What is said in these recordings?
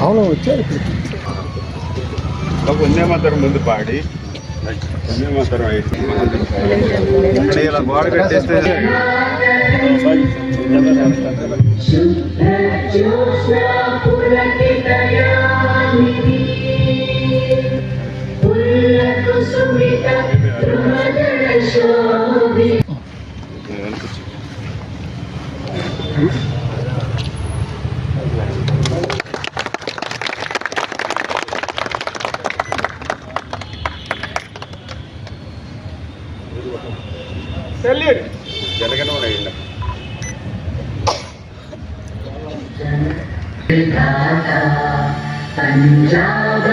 అవును వచ్చారు వందే మాత్రం ముందు పాడి. వందే మాత్రం ఇక్కడ ఇలా గోడ కట్టేస్తే సుమిత ജനഗണമനയില്ല പഞ്ചാബ്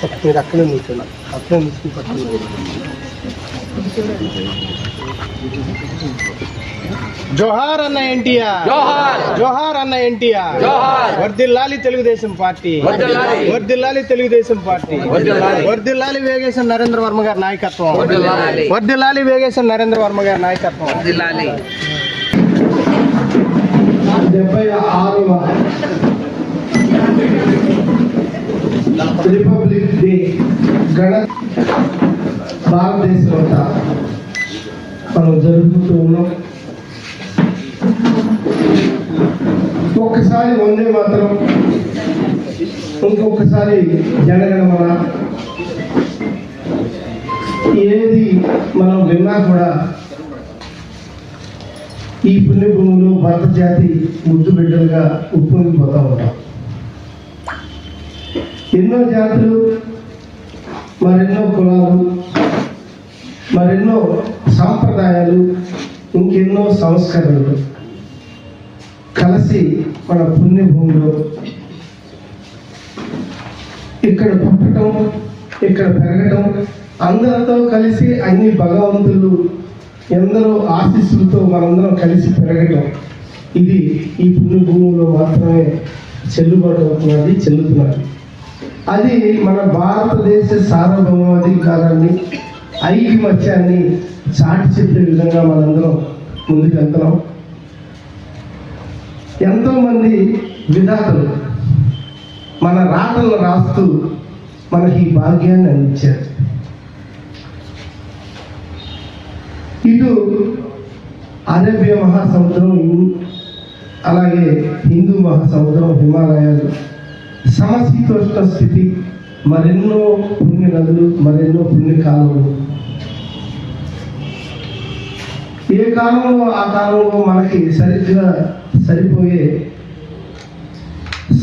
ఫోటో మీరు అక్కడే నిల్చున్నారు అక్కడే నిల్చుని పట్టుకున్నారు జోహార్ అన్న ఎన్టీఆర్. జోహార్. జోహార్ అన్న ఎన్టీఆర్. జోహార్. వర్దిల్లాలి తెలుగుదేశం పార్టీ. వర్దిల్లాలి. తెలుగుదేశం పార్టీ. వర్దిల్లాలి. వేగేశం నరేంద్ర వర్మ గారి నాయకత్వం. వర్దిల్లాలి. వేగేశం నరేంద్ర వర్మ గారి నాయకత్వం. జిల్లాలి డెబ్బై ఆరవ రిపబ్లిక్ డే గణ భారతదేశం మనం జరుపుతూ ఉన్నాం. ఒక్కసారి వందే మాత్రం ఇంకొకసారి జనగణమన. ఏది మనం విన్నా కూడా ఈ పుణ్యభూములు భరత జాతి ముద్దు బిడ్డలుగా ఉప్పొంగిపోతూ ఉంటాం. ఎన్నో జాతులు మరెన్నో కులాలు మరెన్నో సాంప్రదాయాలు ఇంకెన్నో సంస్కరణలు కలిసి మన పుణ్యభూమిలో ఇక్కడ పుట్టడం ఇక్కడ పెరగటం అందరితో కలిసి అన్ని భగవంతులు ఎందరో ఆశీస్సులతో మనందరం కలిసి పెరగటం ఇది ఈ పుణ్యభూమిలో మాత్రమే చెల్లుబాటు అవుతున్నది చెల్లుతున్నది. అది మన భారతదేశ సార్వభౌమాధికారాన్ని ఐకమత్యాన్ని చాటి చెప్పే విధంగా మనందరం ముందుకు వెళ్తున్నాం. ఎంతోమంది విధాతలు మన రాతలను రాస్తూ మనకి ఈ భాగ్యాన్ని అందించారు. ఇటు అరేబియా మహాసముద్రం అలాగే హిందూ మహాసముద్రం హిమాలయాలు సమశీతోష్ణ స్థితి మరెన్నో పుణ్య నదులు మరెన్నో పుణ్య కాలువలు. ఏ కాలంలో ఆ కాలంలో మనకి సరిగ్గా సరిపోయే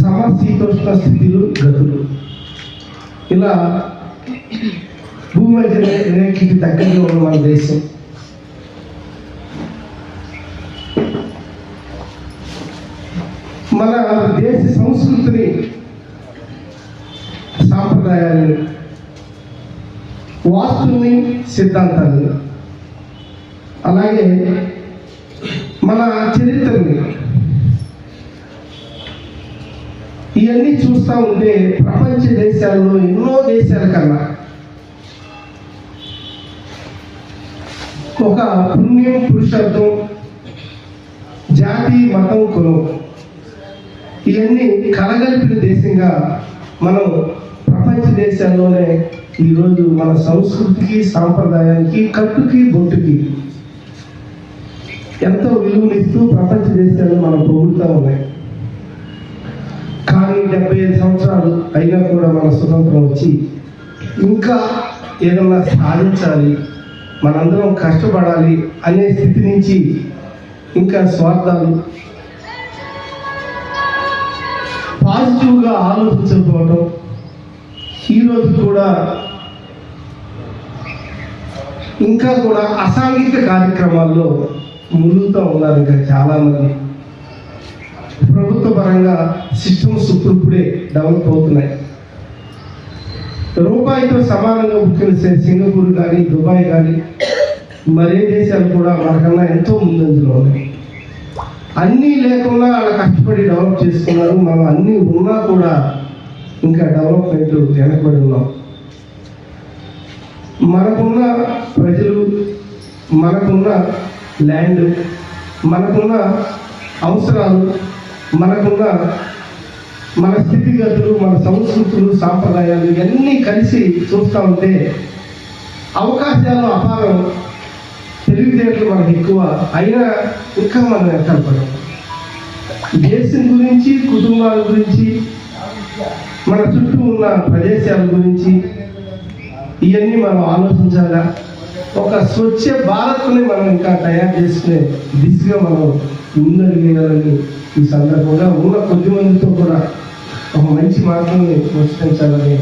సమశీతోష్ణ స్థితిలు గతులు. ఇలా భూమధ్య రే- రేఖకి దగ్గరలో ఉన్న మన దేశం మన దేశ సంస్కృతిని సాంప్రదాయాలని వాస్తుని సిద్ధాంతాన్ని అలాగే మన చరిత్రని. ఇవన్నీ చూస్తూ ఉంటే ప్రపంచ దేశాల్లో ఎన్నో దేశాల కన్నా ఒక పుణ్యం పురుషార్థం జాతి మతం కులం ఇవన్నీ కలగలిపిన దేశంగా మనం ప్రపంచ దేశాల్లోనే ఈరోజు మన సంస్కృతికి సాంప్రదాయానికి కట్టుకి బొట్టుకి ఎంతో విలువనిస్తూ ప్రపంచ దేశాలు మనం పొగుడుతూ ఉన్నాయి. కానీ డెబ్బై ఐదు సంవత్సరాలు అయినా కూడా మన స్వతంత్రం వచ్చి ఇంకా ఏదన్నా సాధించాలి మనందరం కష్టపడాలి అనే స్థితి నుంచి ఇంకా స్వార్థాలు పాజిటివ్గా ఆలోచించకపోవటం ఈరోజు కూడా ఇంకా కూడా అసాంఘిక కార్యక్రమాల్లో మునుగుతూ ఉన్నారు ఇంకా చాలామంది. ప్రభుత్వ పరంగా సిస్టమ్స్ ఇప్పుడిప్పుడే డెవలప్ అవుతున్నాయి రూపాయితో సమానంగా బుక్కిన సింగపూర్ కానీ దుబాయ్ కానీ మరే దేశాలు కూడా మనకన్నా ఎంతో ముందంజలో ఉన్నాయి. అన్నీ లేకుండా వాళ్ళు కష్టపడి డెవలప్ చేసుకున్నారు. మనం అన్నీ ఉన్నా కూడా ఇంకా డెవలప్మెంట్ వెనకబడి ఉన్నాం. మనకున్న ప్రజలు మనకున్న ల్యాండ్ మనకున్న అవసరాలు మనకున్న మన స్థితిగతులు మన సంస్కృతులు సాంప్రదాయాలు ఇవన్నీ కలిసి చూస్తూ ఉంటే అవకాశాలు అపారం. తెలివితేటలు మనకు ఎక్కువ అయినా ఇంకా మనం వెనకాల పడం దేశం గురించి కుటుంబాల గురించి మన చుట్టూ ఉన్న ప్రదేశాల గురించి ఇవన్నీ మనం ఆలోచించాలా? ఒక స్వచ్ఛ భారత్ని మనం ఇంకా తయారు చేసుకునే దిశగా మనం ముందడిగేయాలని ఈ సందర్భంగా ఉన్న కొద్ది మందితో కూడా ఒక మంచి మార్గాన్ని ప్రోత్సహించాలని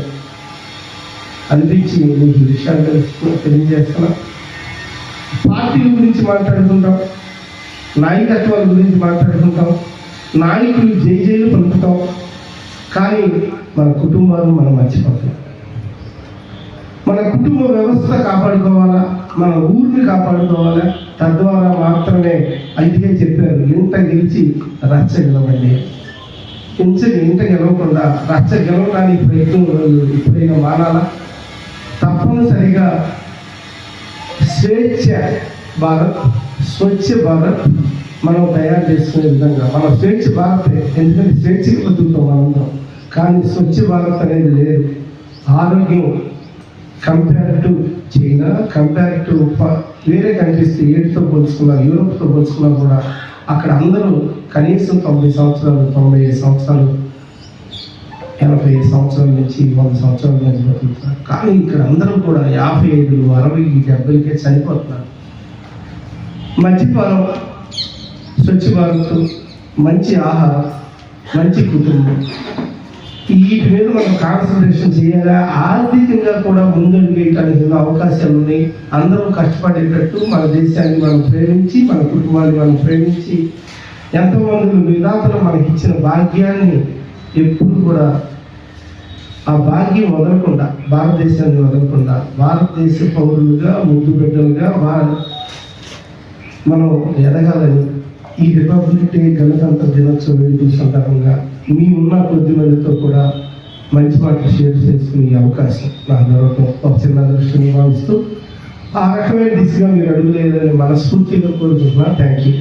అనిపించి మీకు విషయాలు తెలుసుకుని తెలియజేస్తున్నా. పార్టీల గురించి మాట్లాడుకుంటాం నాయకత్వాల గురించి మాట్లాడుకుంటాం నాయకులు జై జైలు పలుకుతాం. కానీ మన కుటుంబాలు మనం మర్చిపోతాం. మన కుటుంబ వ్యవస్థ కాపాడుకోవాలా? మన ఊరిని కాపాడుకోవాలా? తద్వారా మాత్రమే అందుకే చెప్పారు ఇంట గెలిచి రచ్చ గెలవండి. ఇంచ ఇంట గెలవకుండా రచ్చ గెలవడానికి ప్రయత్నం ఇప్పుడైనా మానాలా తప్పనిసరిగా స్వేచ్ఛ భారత్ స్వచ్ఛ భారత్ మనం తయారు చేసుకునే విధంగా మన స్వేచ్ఛ భారత్ ఎందుకంటే స్వేచ్ఛకి బతుకుతాం మనందరం. కానీ స్వచ్ఛ భారత్ అనేది లేదు. ఆరోగ్యం compare to China compare to వేరే కంట్రీస్ ఏడుతో పోల్చుకున్నా యూరోప్తో పోల్చుకున్నా కూడా అక్కడ అందరూ కనీసం తొంభై సంవత్సరాలు తొంభై ఐదు సంవత్సరాలు ఎనభై ఐదు సంవత్సరాల నుంచి వంద సంవత్సరాల నుంచి బతుకుతున్నారు కానీ ఇక్కడ అందరూ కూడా యాభై ఐదు అరవై డెబ్బైకే చనిపోతున్నారు. మద్యపానం స్వచ్ఛ భారత్ మంచి ఆహారం మంచి కుటుంబం ఈ పేరు మనం కాన్సన్ట్రేషన్ చేయాలా? ఆర్థికంగా కూడా ముందడుగేయటానికి ఎన్నో అవకాశాలు ఉన్నాయి. అందరూ కష్టపడేటట్టు మన దేశాన్ని మనం ప్రేమించి మన కుటుంబాన్ని మనం ప్రేమించి ఎంతోమంది విధాతలు మనకి ఇచ్చిన భాగ్యాన్ని ఎప్పుడు కూడా ఆ భాగ్యం వదలకుండా భారతదేశాన్ని వదలకుండా భారతదేశ పౌరులుగా ముద్దు బిడ్డలుగా మనం ఎదగాలని ఈ రిపబ్లిక్ డే గణతంత్ర దినోత్సవ వేడుకల సందర్భంగా మీ ఉన్న కొద్ది మందితో కూడా మంచి మాటలు షేర్ చేసుకునే అవకాశం నా దొరకడం ఒక చిన్న దృష్టిని భావిస్తూ ఆ రకమైన దిశగా మీరు అడుగులేదని మనస్ఫూర్తిగా కోరుకుంటున్నా. Thank you